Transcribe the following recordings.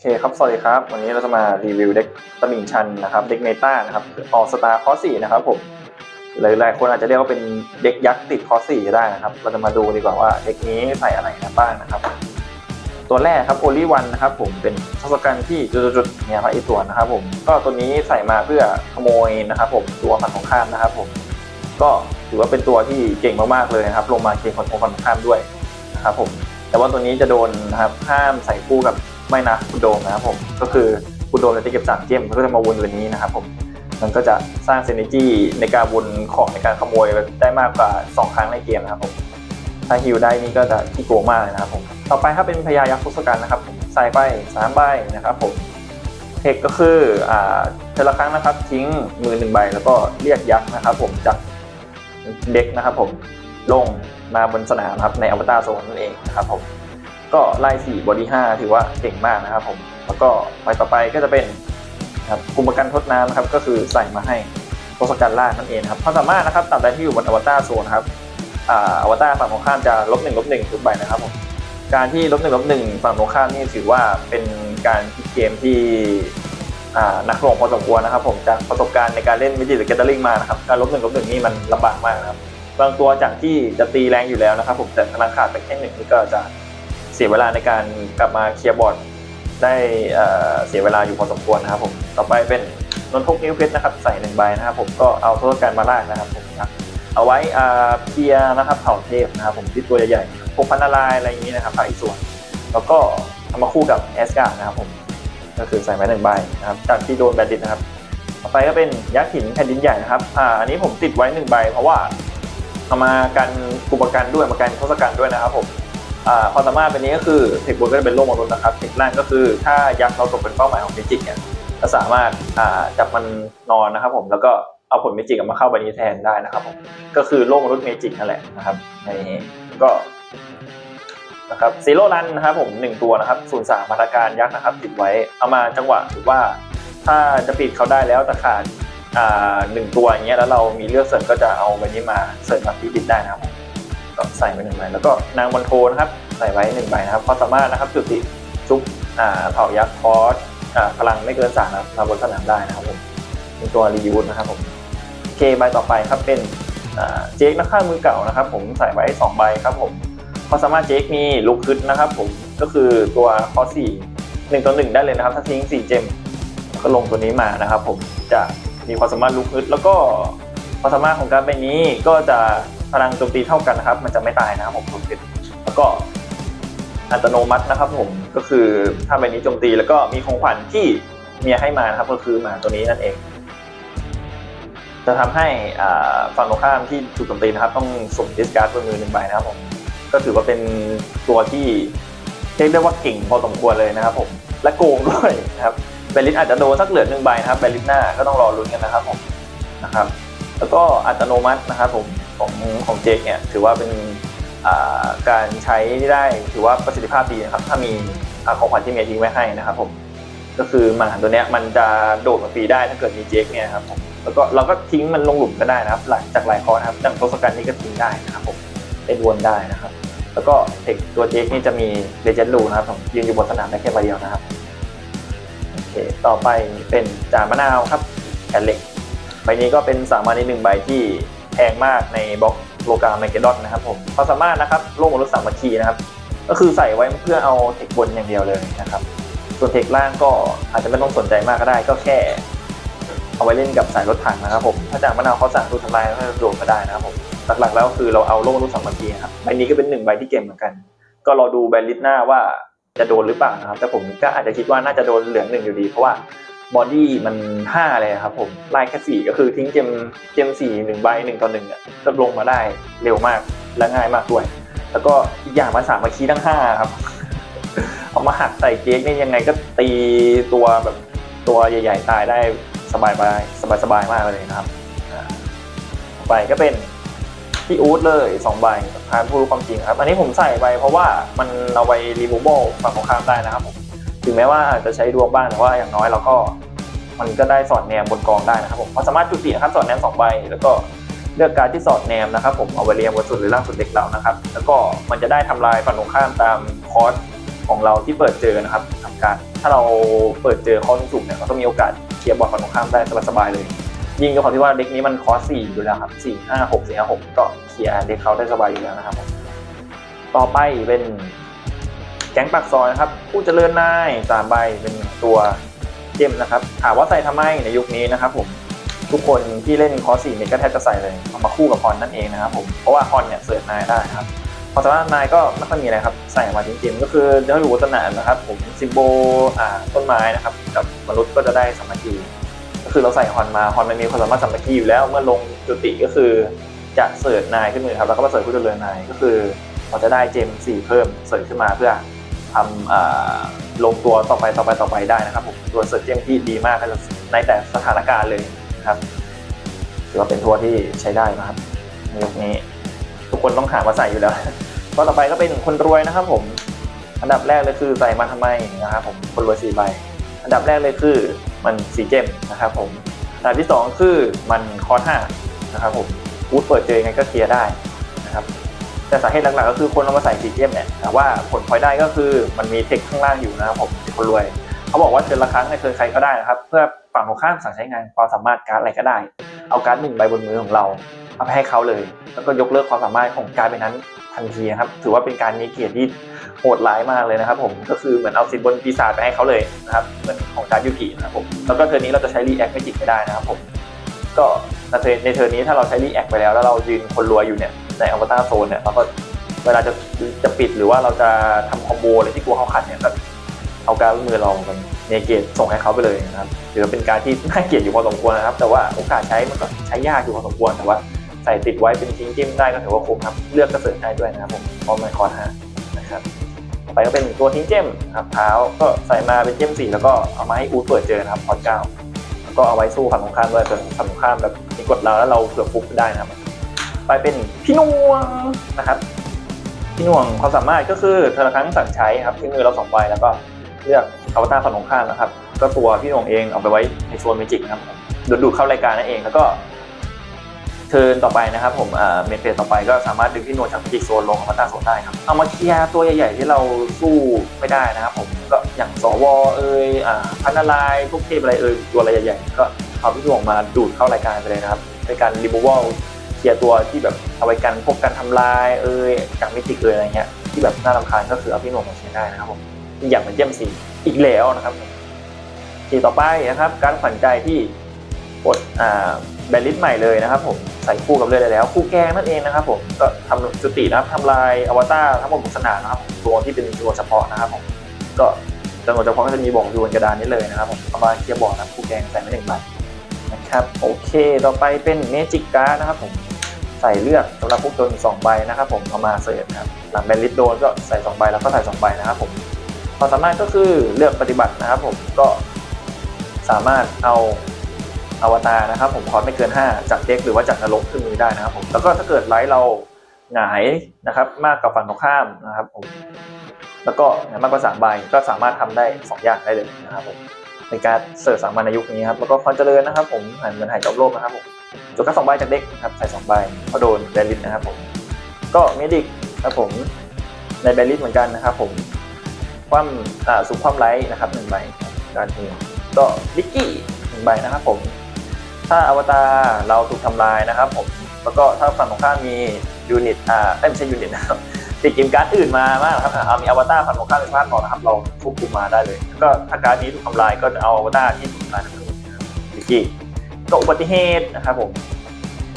โอเคครับ สวัสดีครับ วันนี้เราจะมารีวิวเด็กตลิ่งชันนะครับ เด็กเมตานะครับออสตาคอสี่นะครับผมหลายคนอาจจะเรียกว่าเป็นเด็กยักษ์ติดคอสี่ก็ได้นะครับ เราจะมาดูดีกว่าว่าเด็กนี้ใส่อะไรนะบ้างนะครับ ตัวแรกครับโอลิวันนะครับผม เป็นทศกัณฐ์ที่จุดๆเนี่ยครับไอตัวนะครับผม ก็ตัวนี้ใส่มาเพื่อขโมยนะครับผม ตัวฝั่งของข้ามนะครับผม ก็ถือว่าเป็นตัวที่เก่งมากๆเลยนะครับ ลงมาเก่งคนของฝั่งตรงข้ามด้วยนะครับผม แต่ว่าตัวนี้จะโดนนะครับห้ามใส่คู่กับ ไม่นะคุณโดมนะครับผมก็คือคุณโดมจะเก็บสามเกมมันก็จะมาวนอยู่นนี้นะครับผมมันก็จะสร้างเซนจี้ในการวนของในการขโมยได้มากกว่า 2 ครั้งในเกมนะครับผมถ้าฮิวได้นี่ก็จะที่โกงมากเลยนะครับผมต่อไปครับเป็นพญายักษ์ทศกัณฐ์นะครับใส่ไป3ใบนะครับผมเทคก็คืออ่าเทอละครั้งนะครับ ทิ้งมือหนึ่งใบแล้วก็เรียกยักษ์นะครับ ผมจากเด็กนะครับ ผมลงมาบนสนามครับในอวตารโซนนั่นเองนะครับผม ก็ไล่สี่บอดี้ห้าถือว่าเก่งมากนะครับผม แล้วก็ไปต่อไปก็จะเป็นครับกลุ่มประกันทดน้ำนะครับก็คือใส่มาให้ทศกัณฐ์ล่างนั่นเองครับความสามารถนะครับตามใดที่อยู่บนอวตารโซนครับอวตารฝั่งตรงข้ามจะลบหนึ่งลบหนึ่งทุกใบนะครับผมการที่ลบหนึ่งลบหนึ่งฝั่งตรงข้ามนี่ถือว่าเป็นการคิดเกมที่หนักหน่วงพอสมควรนะครับ ผมจากประสบการณ์ในการเล่นมิจิหรือแกตเตอร์ลิงมานะครับการลบหนึ่งลบหนึ่งนี่มันลำบากมากนะครับบางตัวจากที่จะตีแรงอยู่แล้วนะครับ ผมแต่พลังขาดไปแค่หนึ่งนี่ก็จะ สียเวลาในการกลับมาเคลียร์บอร์ดได้เสียเวลาอยู่พอสมควรนะครับผมต่อไปเป็นนนทกนิ้วเพชรนะครับใส่หนึ่งใบนะครับผมก็เอาโทษการมาลากนะครับผมครับเอาไว้เพียนะครับเผ่าเทพนะครับผมที่ตัวใหญ่ๆพวกพันนารายอะไรอย่างนี้นะครับภาคอีกส่วน แล้วก็เอามาคู่กับแอสการ์ดนะครับผมก็คือใส่ไว้หนึ่งใบนะครับจากที่โดนแบนดิตนะครับต่อไปก็เป็นยักษ์หินแผ่นดินใหญ่นะครับอ่าอันนี้ผมติดไว้หนึ่งใบ เพราะว่าเอามากันกลุ่มปกันด้วยมากันทศกัณฐ์ด้วยนะครับผม ความสามารถเป็นนี้ก็คือเทคบนก็จะเป็นโลกมนุษย์นะครับเทคล่างก็คือถ้ายักษ์เราตกเป็นเป้าหมายของเมจิกเนี่ยจะสามารถาจับมันนอนนะครับผมแล้วก็เอาผลเมจิกมาเข้าใบนี้แทนได้นะครับผมก็คือโลกมนุษย์เมจิกนั่นแหละนะครับในก็นะครับซีโร่รันนะครับผมหนึ่งตัวนะครับศูนย์สามมาตรการยักษ์นะครับติดไว้เอามาจังหวะหรือว่า ถ้าจะปิดเขาได้แล้วแต่ขาดอ่าหนึ่งตัวอย่างเงี้ยแล้วเรามีเลือกเสริมก็จะเอาใบนี้มาเสริมกับที่ปิดได้นะครับ ก็ใส่ไปหนึ่งใบแล้วก็นางบอลโทนะครับใส่ไว้หนึ่งใบนะครับความสามารถนะครับจุดติชุบอ่าเผายักษ์คอสอ่าพลังไม่เกินสามนะครับมาบนสนามได้นะครับผมเป็นตัวรียูสนะครับผมโอเคใบต่อไปครับเป็นอ่าเจคนักฆ่ามือเก่านะครับ ผมใส่ไว้สองใบครับผมความสามารถเจคมีลุกขึ้นนะครับ ผมก็คือตัวคอสี่หนึ่งต่อหนึ่งได้เลยนะครับ ถ้าทิ้งสี่เจมก็ลงตัวนี้มานะครับ ผมจะมีความสามารถลุกขึ้นแล้วก็ความสามารถของการใบนี้ก็จะ พลังโจมตีเท่ากันนะครับ มันจะไม่ตายนะครับผมผมแล้วก็อัตโนมัตินะครับ ผมก็คือถ้าใบนี้โจมตีแล้วก็มีของขวัญที่เมียให้มานะครับ ก็คือหมาตัวนี้นั่นเอง จะทำให้ฝั่งตรงข้ามที่ถูกโจมตีนะครับ ต้องสุ่มดิสการ์ดบนมือหนึ่งใบนะครับผมก็ถือว่าเป็นตัวที่เรียกได้ว่าเก่งพอสมควรเลยนะครับ ผมและโกงด้วยนะครับเบลิสอาจจะโดนสักเหลือหนึ่งใบนะครับเบลลิสหน้าก็ต้องรอลุ้นกันนะครับผมนะครับ แล้วก็อัตโนมัตินะครับผม ของของเจคเนี่ยถือว่าเป็นการใช้ได้ถือว่าประสิทธิภาพดีนะครับ ถ้ามีอาของขวัญที่เมียทิ้งไว้ให้นะครับผมก็คือหมาตัวเนี้ยมันจะโดดมาฟรีได้ถ้าเกิดมีเจคเนี่ยครับผมแล้วก็เราก็ทิ้งมันลงหลุมก็ได้นะครับ หลังจากหลายคอร์สนะครับอย่างทศกัณฐ์นี่ก็ทิ้งได้นะครับผมเป็นวนได้นะครับ แล้วก็เทคตัวเจคนี่จะมีเลเจนด์ลูนะครับผมยืนอยู่บนสนามได้แค่ใบเดียวนะครับโอเคต่อไปเป็นจานมะนาวครับแผ่นเหล็กใบนี้ก็เป็นสามัญในหนึ่งใบที่ งมากในบล็อกโลกาไมเกดอนนะครับผมความสามารถนะครับโลกมนุษย์สามัคคีนะครับ ก็คือใส่ไว้เพื่อเอาเทคบนอย่างเดียวเลยนะครับ ส่วนเทคล่างก็อาจจะไม่ต้องสนใจมากก็ได้ ก็แค่ เอาไว้เล่นกับสายรถถังนะครับผมถ้าจากมะนาวเขาสั่งรูทำลายก็โดดก็ได้นะครับผมหลักๆแล้วคือเราเอาโลกมนุษย์สามัคคีครับใบนี้ก็เป็นหนึ่งใบที่เก่งเหมือนกัน ก็รอดูแบนลิสหน้าว่าจะโดนหรือเปล่านะครับแต่ผมก็อาจจะคิดว่าน่าจะโดนเหลืองหนึ่งอยู่ดีเพราะว่า บอดี้มันห้าเลยครับผมไล่แค่สี่ก็คือทิ้งเจมเจมสี่หนึ่งใบหนึ่งต่อหนึ่งอะก็ลงมาได้เร็วมากและง่ายมากด้วย แล้วก็อีกอย่างมาสามมาคีทั้งห้าครับ เอามาหักใส่เจ๊กนี่ยังไงก็ตีตัวแบบตัวใหญ่ ๆ ตายได้สบายบายสบายสบายมากเลยนะครับต่อไปก็เป็นพี่อู๊ดเลยสองใบทานผู้รู้ความจริงครับ อันนี้ผมใส่ไปเพราะว่ามันเอาไปรีมูเบิลฝั่งของข้ามได้นะครับผม ถึงแม้ว่าอาจจะใช้ดวงบ้างแต่ว่าอย่างน้อยเราก็มันก็ได้สอดแนมบนกองได้นะครับผมควาสามารถจุตินะครับสอดแนมสองใบแล้วก็เลือกการที่สอดแนมนะครับ ผมเอาไว้เรียงบนสุดหรือล่างสุดเด็กเรานะครับ แล้วก็มันจะได้ทำลายฝั่งตรงข้ามตามคอร์สของเราที่เปิดเจอนะครับทำการ ถ้าเราเปิดเจอคอสูงเนี่ยเราก็มีโอกาสเคลียร์บอร์ดฝั่งตรงข้ามได้สบายๆเลยยิ่งด้วยความที่ว่าเด็กนี้มันคอสสี่อยู่แล้วครับสี่ห้าหกสี่ห้าหกก็เคลียร์เด็กเขาได้สบายอยู่แล้วนะครับผมต่อไปเป็น แก๊งปากซอยนะครับ ผู้เจริญนายสามใบเป็นตัวเจมนะครับ ถามว่าใส่ทำไมในยุคนี้นะครับผมทุกคนที่เล่นคอร์สี่เมก็แทบจะใส่เลยเอามาคู่กับฮอนนั่นเองนะครับผมเพราะว่าฮอนเนี่ยเสิร์ชนายได้ครับพอสำหรับนายก็ไม่ค่อยมีอะไรครับใส่มาจริงๆก็คือจะให้รู้วัฒนานะครับ ผมซิมโบอ่าต้นไม้นะครับกับมนุษย์ก็จะได้สามัคคีก็คือเราใส่ฮอนมาฮอนมันมีความสามารถสามัคคีอยู่แล้วเมื่อลงจุติก็คือจะเสิร์ชนายขึ้นมือครับแล้วก็มาเสิร์ชผู้เจริญนายก็คือเราจะได้เจมสี่เพิ่มเสิร์ชขึ้นมาเพื่อ ทำลงตัวต่อไปต่อไปต่อไปได้นะครับผมตัวเสิร์เจียมที่ดีมากในแต่สถานการณ์เลยนะครับถือว่าเป็นทัวร์ที่ใช้ได้นะครับในยุคนี้ ทุกคนต้องหามาใส่อยู่แล้วก็ต่อไปก็เป็นคนรวยนะครับ ผม อันดับแรกเลยคือใส่มาทำไมนะครับผมคนรวยสี่ใบ อันดับแรกเลยคือมันสีเจมนะครับผมอันดับที่สองคือมันคอร์ห้านะครับผมวูดเปิดเจอยังไงก็เคลียร์ได้นะครับ แต่สาเหตุหลักๆก็คือคนเอามาใส่สีเจมเนี่ยแต่ว่าผลพลอยได้ก็คือมันมีเทคข้างล่างอยู่นะครับผมคนรวย เขาบอกว่าเทิร์นละครั้งในเทิร์นใครก็ได้นะครับ เพื่อฝั่งตรงข้ามสั่งใช้งานความสามารถการ์ดอะไรก็ได้ เอาการ์ดหนึ่งใบบนมือของเราเอาไปให้เขาเลย แล้วก็ยกเลิกความสามารถของการ์ดใบนั้นทันทีนะครับ ถือว่าเป็นการมีเกียรติที่โหดร้ายมากเลยนะครับ ผมก็คือเหมือนเอาสินบนปีศาจไปให้เขาเลยนะครับเหมือนของการ์ยูกินะครับผมแล้วก็เทอร์นนี้เราจะใช้รีแอคไม่จิกไม่ได้นะครับผมก็ในเทอร์ในเทอร์นนี้ถ้าเราใช้รีแอคไปแล้วแล้วเรายืนคนรวยอยู่เนี่ย ในอวตารโซนเนี่ยเราก็เวลาจะจะปิดหรือว่าเราจะทำคอมโบอะไรที่กลัวเขาขัดเนี่ยก็เอาการมือเราเป็นเนเกตส่งให้เขาไปเลยนะครับถือว่าเป็นการที่น่าเกลียดอยู่พอสมควรนะครับ แต่ว่าโอกาสใช้มันก็ใช้ยากอยู่พอสมควรแต่ว่าใส่ติดไว้เป็นทิ้งจิ้มได้ก็ถือว่าคุ้มครับเลือกกระเสริฐได้ด้วยนะครับผมเพราะมันคอร์สห้านะครับต่อไปก็เป็นตัวทิ้งเจมครับเท้าก็ใส่มาเป็นเจมสี่แล้วก็เอามาให้อูดเปิดเจอนะครับคอร์สเก้าแล้วก็เอาไว้สู้ฝั่งตรงข้ามด้วยส่วนฝั่งตรงข้ามแบบมีกดเราแล้วเราเกือบฟุบได้นะครับ ไปเป็นพี่นวงนะครับพี่นวงความสามารถก็คือเธอละครั้งสั่งใช้ครับที่มือเราสองใบแล้วก็เลือกอวตาฝั่งตรงข้ามนะครับ ก็ตัวพี่นวงเองเอาไปไว้ในโซนเมจิกนะครับดูดดูเข้ารายการนั่นเองแล้วก็เทิร์นต่อไปนะครับ ผมเอ่อเมนเฟสต่อไปก็สามารถดึงพี่นวลจากพิจิกโซนลงอมตะโซนได้ครับเอามาเคลียร์ตัวใหญ่ๆที่เราสู้ไม่ได้นะครับ ผมก็อย่างสวเอ่ยอ่าพันนาลายพวกเทพอะไรเอ่ยตัวอะไรใหญ่ๆก็เอาพี่นวลมาดูดเข้ารายการไปเลยนะครับในการรีมูว a ล เคลียร์ตัวที่แบบเอาไว้กันพวกการทำลายเอ่ยจากมิติเอ่ยอะไรเงี้ยที่แบบน่ารำคาญก็คือเอาพี่นวลมาใช้ได้นะครับผมอย่างเหมือนเจมซีอีกแล้วนะครับทีต่อไปนะครับ การขวัญใจที่กดอ่าแบลิสใหม่เลยนะครับผมใส่คู่กับเลือดได้แล้ว คู่แกงนั่นเองนะครับผมก็ทำจุตินะครับทำลายอวตารทั้งหมดบนสนามนะครับตัวที่เป็นตัวเฉพาะนะครับผมก็จำนวนเฉพาะก็จะมีบอกอยู่บนกระดานนี้เลยนะครับผมเอามาเคียร์บอร์ดนะคู่แกงใส่ไม่หนึ่งใบนะครับโอเค ต่อไปเป็นเมจิกการ์ดนะครับผม ใส่เลือกสำหรับพวกโดนสองใบนะครับผมเอามาเสิร์ฟครับหลังแบนลิสโดนก็ใส่สองใบแล้วก็ใส่สองใบนะครับผมความสามารถก็คือเลือกปฏิบัตินะครับผมก็สามารถเอาอวตารนะครับผมคอร์สไม่เกิน 5 จากเด็กหรือว่าจากนรกขึ้นมือได้นะครับผมแล้วก็ถ้าเกิดไลท์เราหงายนะครับมากกว่าฝั่งตรงข้ามนะครับผมแล้วก็หงายมากกว่าสามใบก็สามารถทำได้ 2 อย่างได้เลยนะครับผมในการเสิร์ฟสามัญในยุคนี้ครับแล้วก็ความเจริญนะครับ ผมหันเหมือนหายจอบโลกนะครับผม จดก็สองใบจากเด็กครับใส่สองใบเพราะโดนแบนลิสนะครับผมก็เมดิกครับผมในแบนลิสเหมือนกันนะครับผมความอ่าสุขความไลท์นะครับหนึ่งใบการทีก็ลิกกี้หนึ่งใบนะครับผมถ้าอวตารเราถูกทำลายนะครับผมแล้วก็ถ้าฝั่งตรงข้ามมียูนิตอ่าไม่ใช่ยูนิตนะครับติดเกมการ์ดอื่นมามากนะครับอ่ามีอวตารฝั่งตรงข้ามเป็นพาร์ทต่อนะครับเราควบคุมมาได้เลย ก็ถ้าการ์ดนี้ถูกทำลายก็จะเอาอวตารที่ถูกทำลายทั้งหมดนะครับวิกกี้ ก็อุบัติเหตุนะครับผม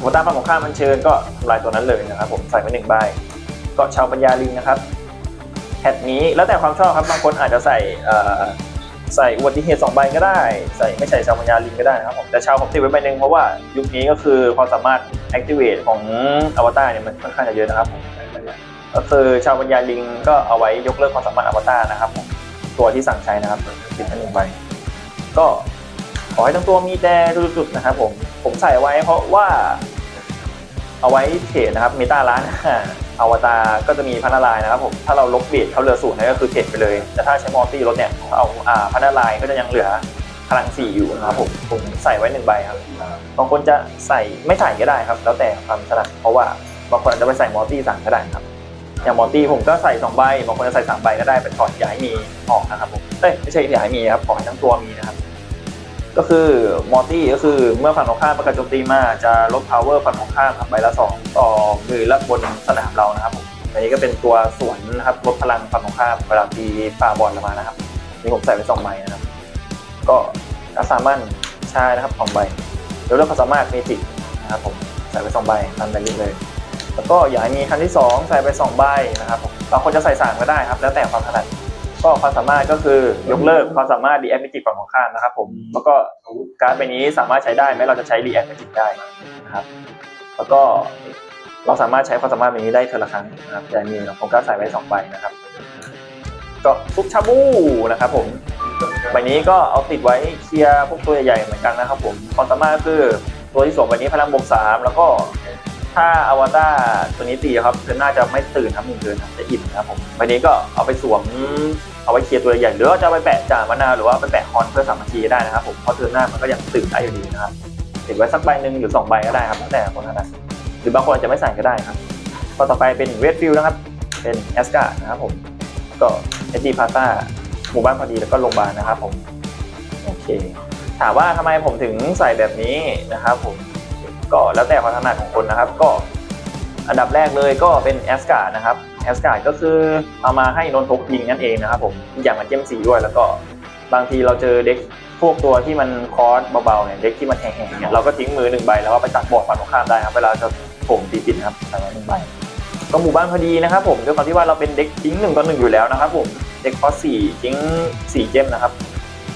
อวตารฝั่งตรงข้ามันเชิญก็ทำลายตัวนั้นเลยนะครับผมใส่ไว้หนึ่งใบก็ชาวปัญญาลิงนะครับแพทนี้แล้วแต่ความชอบครับบางคนอาจจะใส่ใส่อุบัติเหตุสองใบก็ได้ ใส่ไม่ใส่ชาวปัญญาลิงก็ได้นะครับผมแต่ชาวผมติดไว้ใบหนึ่งเพราะว่ายุคนี้ก็คือความสามารถ activate ของอวตารเนี่ยมันค่อนข้างจะเยอะนะครับผมก็คือชาวปัญญาลิงก็เอาไว้ยกเลิกความสามารถอวตารนะครับผมตัวที่สั่งใช้นะครับติดมาหนึ่งใบก็ ขอให้ทั้งตัวมีแต่จุดๆนะครับผมผมใส่ไว้เพราะว่า เอาไว้เทรดนะครับเมตาล้านอวตารก็จะมีพันนาลายนะครับผมถ้าเราลบเบียดเขาเหลือศูนย์นั่นก็คือเทรดไปเลย แต่ถ้าใช้มอลตี้ลดเนี่ยเอาอ่าพันนาลายก็จะยังเหลือพลังสี่อยู่นะครับผมผมใส่ไว้หนึ่งใบครับบางคนจะใส่ไม่ใส่ก็ได้ครับ แล้วแต่ความถนัดเพราะว่าบางคนอาจจะไปใส่มอลตี้สั่งก็ได้ครับอย่างมอร์ตี้ผมก็ใส่สองใบบางคนจะใส่สามใบก็ได้เป็นถอดอย่าให้มีออกนะครับผมเอ้ยไม่ใช่อย่าให้มีครับขอให้ทั้งตัวมีนะครับ ก็คือมอร์ตี้ก็คือเมื่อฝั่งตรงข้ามประกาศโจมตีมาจะลด power ฝั่งตรงข้ามครับใบละสองต่อมือและบนสนามเรานะครับผมอันนี้ก็เป็นตัวสวนนะครับลดพลังฝั่งตรงข้ามเวลาตีฝ่าบอลเรามานะครับนี่ผมใส่ไปสองใบนะครับ ก็อาสามันใช่นะครับสองใบเดี๋ยวเรื่องความสามารถเมจิกนะครับผมใส่ไปสองใบตามแบบนี้เลย แล้วก็อย่าให้มีคันที่สองใส่ไปสองใบนะครับผมบางคนจะใส่สามก็ได้ครับ แล้วแต่ความถนัด ก็ความสามารถก็คือยกเลิกความสามารถรีแอคเมจิกฝั่งของข้ามนะครับผมแล้วก็การ์ดใบนี้สามารถใช้ได้ไหมเราจะใช้รีแอคเมจิกได้นะครับแล้วก็เราสามารถใช้ความสามารถใบนี้ได้เทอละครั้งนะครับแต่มีผมก็ใส่ไว้สองใบนะครับก็ซุปชาบูนะครับผมใบนี้ก็เอาติดไว้เคลียร์พวกตัวใหญ่ๆเหมือนกันนะครับผมความสามารถก็คือตัวที่สวมใบนี้พลังบวกสามแล้วก็ถ้าอวตารตัวนี้ตีครับเธอน่าจะไม่ตื่นทั้งหนึ่งเดือนครับจะอิ่มนะครับผมใบนี้ก็เอาไปสวม เอาไว้เคลียร์ตัวใหญ่หรือว่าจะไปแปะจ่ามะนาวหรือว่าไปแปะฮอนเพื่อสามัคคีได้นะครับผมเพราะเธอหน้ามันก็ยังตื่นได้อยู่ดีนะครับติดไว้สักใบหนึ่งหรือสองใบก็ได้ครับแล้วแต่คนถนัดหรือบางคนอาจจะไม่ใส่ก็ได้ครับก็ต่อไปเป็นเวทฟิลนะครับ เป็นแอสกานะครับผมก็เอดีพาต้าหมู่บ้านพอดีแล้วก็โรงพยาบาลนะครับผมโอเค ถามว่าทำไมผมถึงใส่แบบนี้นะครับผมก็แล้วแต่ความถนัดของคนนะครับ ก็อันดับแรกเลยก็เป็นแอสกานะครับ แอสการ์ดก็คือเอามาให้นนทกยิงนั่นเองนะครับผมอย่างมันเจมสีด้วยแล้วก็บางทีเราเจอเด็กพวกตัวที่มันคอร์สเบาๆเนี่ยเด็กที่มันแห้งๆเนี่ยเราก็ทิ้งมือหนึ่งใบแล้วก็ไปตัดบอร์ดฝั่งตรงข้ามได้ครับเวลาจะผมตีปิดครับใส่ไว้หนึ่งใบก็หมู่บ้านพอดีนะครับผมด้วยความที่ว่าเราเป็นเด็กทิ้งหนึ่งต่อหนึ่งอยู่แล้วนะครับผมเด็กคอร์สสี่ทิ้งสี่เจมนะครับ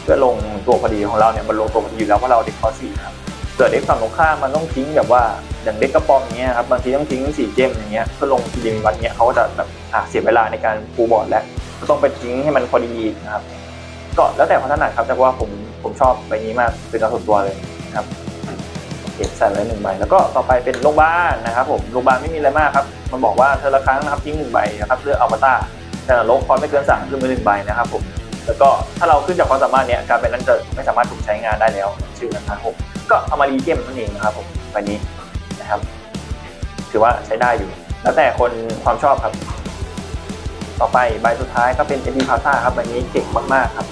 เพื่อลงตัวพอดีของเราเนี่ยมันลงตัวพอดีอยู่แล้วเพราะเราเด็กคอร์สสี่ครับ เกิดเด็กฝั่งตรงข้ามมันต้องทิ้งแบบว่าอย่างเด็กกระป๋องเงี้ยครับบางทีต้องทิ้งสี่เจมอย่างเงี้ยเพื่อลงทีดีมีวันเงี้ยเขาก็จะแบบอะเสียเวลาในการปูบอร์ดแล้วก็ต้องไปทิ้งให้มันพอดีนะครับ ก็แล้วแต่ความถนัดครับแต่ว่าผมผมชอบใบนี้มากเป็นการส่วนตัวเลยนะครับโอเคใส่ไว้หนึ่งใบแล้วก็ต่อไปเป็นโรงพยาบาลนะครับผมโรงพยาบาลไม่มีอะไรมากครับมันบอกว่าเธอละครั้งนะครับทิ้งหนึ่งใบนะครับเพื่ออัลบาต้าแต่ลบคอนไม่เกินสามคือมือหนึ่งใบนะครับผมแล้วก็ถ้าเราขึ้นจากความสามารถเนี้ยการเป็นนั้นจะไม่สามารถถูกใช้งานได้แล้วชื่อนะครับผม ก็เอามารีเทียมนั่นเองนะครับผมใบนี้นะครับ ถือว่าใช้ได้อยู่ แล้วแต่คนความชอบครับ ต่อไปใบสุดท้ายก็เป็นเอ็นดีพาซ่าครับใบนี้เก่งมากๆครับ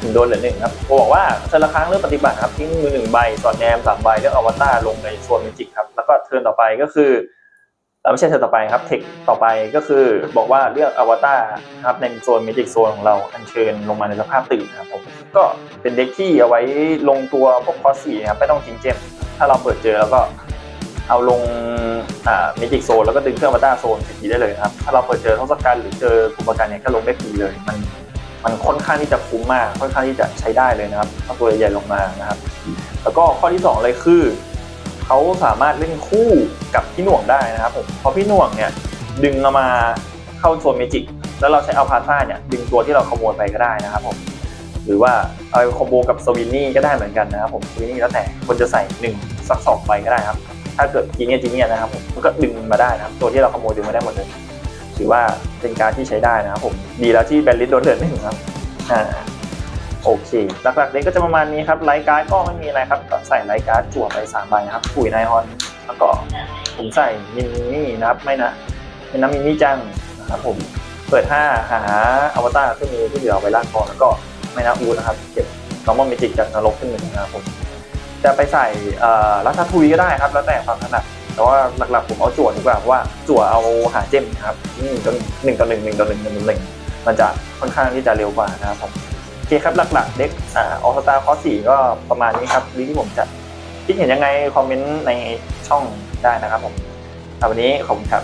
ถึงโดนเหลือหนึ่งครับผมบอกว่าเทิร์ละครั้งเริ่มปฏิบัติครับทิ้งมือหนึ่งใบสอดแนมสามใบเลืองอวตารลงในโซนเมจิกครับแล้วก็เทิร์นต่อไปก็คือ ไม่ใช่เธอต่อไปครับเทคต่อไปก็คือบอกว่าเลือกอวตารครับในโซนเมจิกโซนของเราอัญเชิญลงมาในสภาพตื่นนะครับผมก็เป็นเด็กที่เอาไว้ลงตัวพวกคอสสี่ครับไม่ต้องทิ้งเจมถ้าเราเปิดเจอแล้วก็เอาลงอ่าเมจิกโซนแล้วก็ดึงเครื่องอวตารโซนสิทีได้เลยครับถ้าเราเปิดเจอทศกัณฐ์หรือเจอกลุ่มประกันเนี่ยก็ลงได้ฟรีเลยมันมันค่อนข้างที่จะคุ้มมาก ค่อนข้างที่จะใช้ได้เลยนะครับเอาตัวใหญ่ๆลงมานะครับ แล้วก็ข้อที่สองเลยคือ เขาสามารถเล่นคู่กับพี่หน่วงได้นะครับผมเพราะพี่หน่วงเนี่ยดึงเอามาเข้าโซนเมจิกแล้วเราใช้อัลพาซ่าเนี่ยดึงตัวที่เราขโมยไปก็ได้นะครับผมหรือว่าเอาคอมโบกับสวินนี่ก็ได้เหมือนกันนะครับผมสวินนี่แล้วแต่คนจะใส่หนึ่งสักสองใบก็ได้ครับ ถ้าเกิดจีเนียจีเนียนะครับผมมันก็ดึงมาได้นะครับ ตัวที่เราขโมยดึงมาได้หมดเลยถือว่าเป็นการที่ใช้ได้นะครับผมดีแล้วที่แบนลิสโดนเดือดหนึ่งครับอ่า โอเคหลักๆเลยก็จะประมาณนี้ครับไลท์การ์ดก็ไม่มีอะไรครับก็ใส่ไลท์การ์ดจั่วไปสามใบนะครับปุ๋ยไนออนแล้วก็ผมใส่มินนี่นะครับไม่นะเป็นน้ำมินนี่จังนะครับผมเปิดห้าหาอวตารขึ้นมือที่เหลือเอาไปล่างกองแล้วก็ไม่นะอูนะครับเก็บนอร์มอลเมจิกจากนรกขึ้นมือนะครับผมจะไปใส่รัชทุยก็ได้ครับ แล้วแต่ความถนัดแต่ว่าหลักๆผมเอาจั่วดีกว่าเพราะว่าจั่วเอาหาเจมครับหนึ่งต่อหนึ่งต่อหนึ่งหนึ่งต่อหนึ่งหนึ่งต่อหนึ่งมันจะค่อนข้างที่จะเร็วกว่านะครับผม เคครับหลักๆ เด็กอ่าออสตาคอสี่ก็ประมาณนี้ครับวิที่ผมจะคิดเห็นยังไงคอมเมนต์ในช่องได้นะครับผมวันนี้ขอบคุณครับ